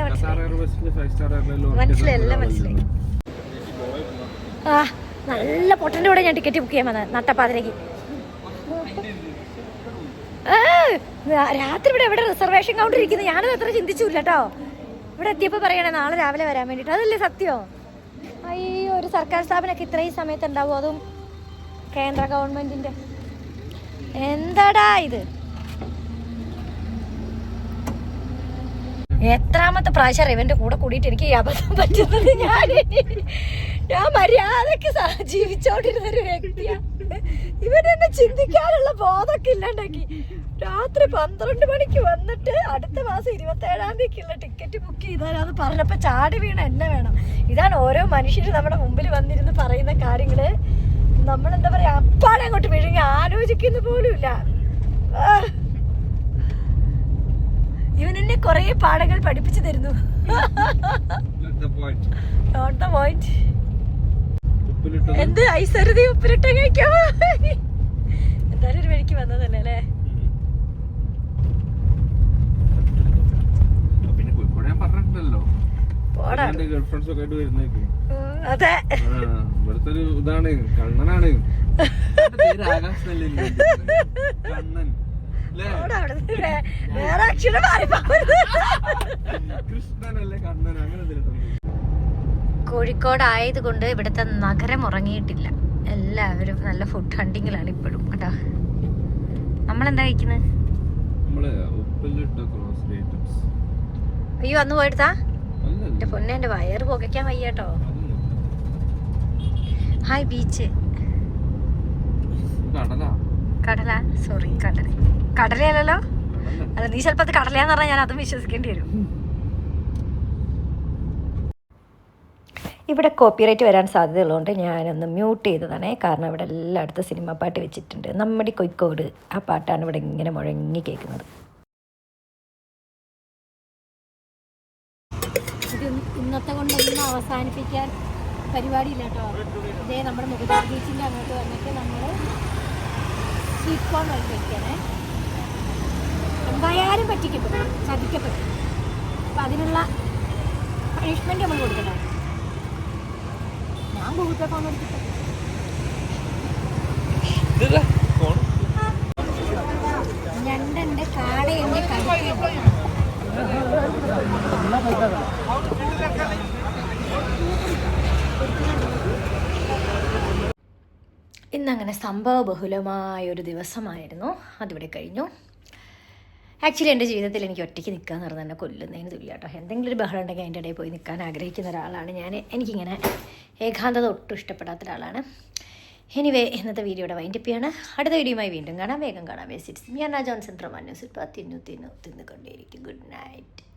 ആ നല്ല പൊട്ടന്റെ കൂടെ ഞാൻ ടിക്കറ്റ് ബുക്ക് ചെയ്യാൻ വന്നത്. നട്ടപ്പാതിരക്ക് രാത്രി ഇവിടെ എവിടെ റിസർവേഷൻ കൗണ്ടർ ഇരിക്കുന്നു? ഞാനത് അത്ര ചിന്തിച്ചില്ല കേട്ടോ ഇവിടെ എത്തിയപ്പോൾ പറയണേ നാളെ രാവിലെ വരാൻ വേണ്ടിട്ട്. അതല്ലേ സത്യോ? അയ്യോ ഒരു സർക്കാർ സ്ഥാപനമൊക്കെ ഇത്രയും സമയത്ത് ഉണ്ടാവും അതും കേന്ദ്ര ഗവൺമെന്റിന്റെ. എന്താടാ ഇത്? എത്രാമത്തെ പ്രാവശ്യം ഇവന്റെ കൂടെ കൂടിയിട്ട് എനിക്ക് ഈ അബദ്ധം പറ്റുന്നത് ഞാൻ ഞാൻ മര്യാദയ്ക്ക് ജീവിച്ചോണ്ടിരുന്ന ഒരു വ്യക്തിയാ. ഇവൻ എന്നെ ചിന്തിക്കാനുള്ള ബോധമൊക്കെ ഇല്ലാണ്ടാക്കി. രാത്രി പന്ത്രണ്ട് മണിക്ക് വന്നിട്ട് അടുത്ത മാസം ഇരുപത്തി ഏഴാം തീയതിക്കുള്ള ടിക്കറ്റ് ബുക്ക് ചെയ്താലാന്ന് പറഞ്ഞപ്പോൾ ചാടി വീണ എന്നെ വേണം. ഇതാണ് ഓരോ മനുഷ്യരും നമ്മുടെ മുമ്പിൽ വന്നിരുന്ന് പറയുന്ന കാര്യങ്ങൾ. നമ്മളെന്താ പറയാ അപ്പാടെ അങ്ങോട്ട് വിഴുങ്ങി ആലോചിക്കുന്ന പോലും ഇല്ല. ഇവനെന്നെ ഇവൻ എന്നെ കുറെ പാഠങ്ങൾ പഠിപ്പിച്ചു തരുന്നു. നോട്ട് ദ പോയിന്റ് എന്ത്? ഐസരുതി ഉപ്പിലിട്ട കഴിക്കാം എന്തായാലും ഒരു വഴിക്ക് വന്നതല്ലേ അല്ലേ? അതെ. ഇവിടുത്തെ ഒരു ഇതാണ്. കണ്ണനാണ്. കണ്ണൻ. വേറെ അക്ഷരം. കൃഷ്ണനല്ലേ കണ്ണൻ? അങ്ങനെ എന്തെങ്കിലും കോഴിക്കോട് ആയതുകൊണ്ട് ഇവിടുത്തെ നഗരം ഉറങ്ങിയിട്ടില്ല. എല്ലാവരും നല്ല ഫുഡ് ഹണ്ടിങ്ങിലാണ് ഇപ്പോഴും കേട്ടോ. നമ്മളെന്താ കഴിക്കുന്നത് അയ്യോ അന്ന് പോയെടുത്താ? എന്റെ പൊന്നെ എന്റെ വയറ് പുകയ്ക്കാൻ വയ്യ കേട്ടോ. Hi beach. കടലാ. കടല? സോറി കടല. കടലയല്ലല്ലോ? അല്ല നീ ചിലപ്പോ അത് കടലയാന്ന് പറഞ്ഞാൽ ഞാൻ അതും വിശ്വസിക്കേണ്ടി വരും. ഇവിടെ കോപ്പിറൈറ്റ് വരാൻ സാധ്യതയുള്ളതുകൊണ്ട് ഞാനൊന്ന് മ്യൂട്ട് ചെയ്തതാണേ. കാരണം ഇവിടെ എല്ലായിടത്തും സിനിമ പാട്ട് വെച്ചിട്ടുണ്ട്. നമ്മുടെ കൊയ്ക്കോട് ആ പാട്ടാണ് ഇവിടെ ഇങ്ങനെ മുഴങ്ങി കേൾക്കുന്നത്. ഇന്നത്തെ കൊണ്ടൊന്നും അവസാനിപ്പിക്കാൻ പരിപാടിയില്ല കേട്ടോ. ഇതേ നമ്മുടെ മുഖദാർ ബീച്ചിന്റെ അങ്ങോട്ട് വന്നിട്ട് നമ്മൾ സ്വീറ്റ് കോൺ വഴി വയ്ക്കണേ എന്തായാലും പറ്റിക്കപ്പെടും. ചതിക്കപ്പെടും. അപ്പം അതിനുള്ള പണിഷ്മെന്റ് നമ്മൾ കൊടുക്കണ്ടേ ഞാൻ ഗൂഗിൾ പേ ഫോൺ. കൊടുത്തിട്ട് ഞണ്ടുണ്ട് കാടയുണ്ട് കടുക്കയുണ്ട് ഇന്നങ്ങനെ സംഭവ ഒരു ദിവസമായിരുന്നു. അതിവിടെ കഴിഞ്ഞു. ആക്ച്വലി എന്റെ ജീവിതത്തിൽ എനിക്ക് ഒറ്റയ്ക്ക് നിൽക്കുക എന്ന് പറഞ്ഞാൽ കൊല്ലുന്നതിന് തുല്യ കേട്ടോ എന്തെങ്കിലും ഒരു ബഹളം ഉണ്ടെങ്കിൽ അതിന്റെ ഇടയിൽ പോയി നിൽക്കാൻ ആഗ്രഹിക്കുന്ന ഒരാളാണ് ഞാൻ. എനിക്കിങ്ങനെ ഏകാന്തത ഒട്ടും ഇഷ്ടപ്പെടാത്ത ഒരാളാണ്. എനിവേ ഇന്നത്തെ വീഡിയോയുടെ വൈൻഡപ്പ് ആണ് അടുത്ത വീഡിയോയുമായി വീണ്ടും കാണാം. വേഗം കാണാം. വേസിറ്റ്സ് ഞാൻ ജോൺസൺ പ്രമാ ന്യൂസിൽ തിന്നു തിന്നു തിന്നുകൊണ്ടേയിരിക്കും. Good night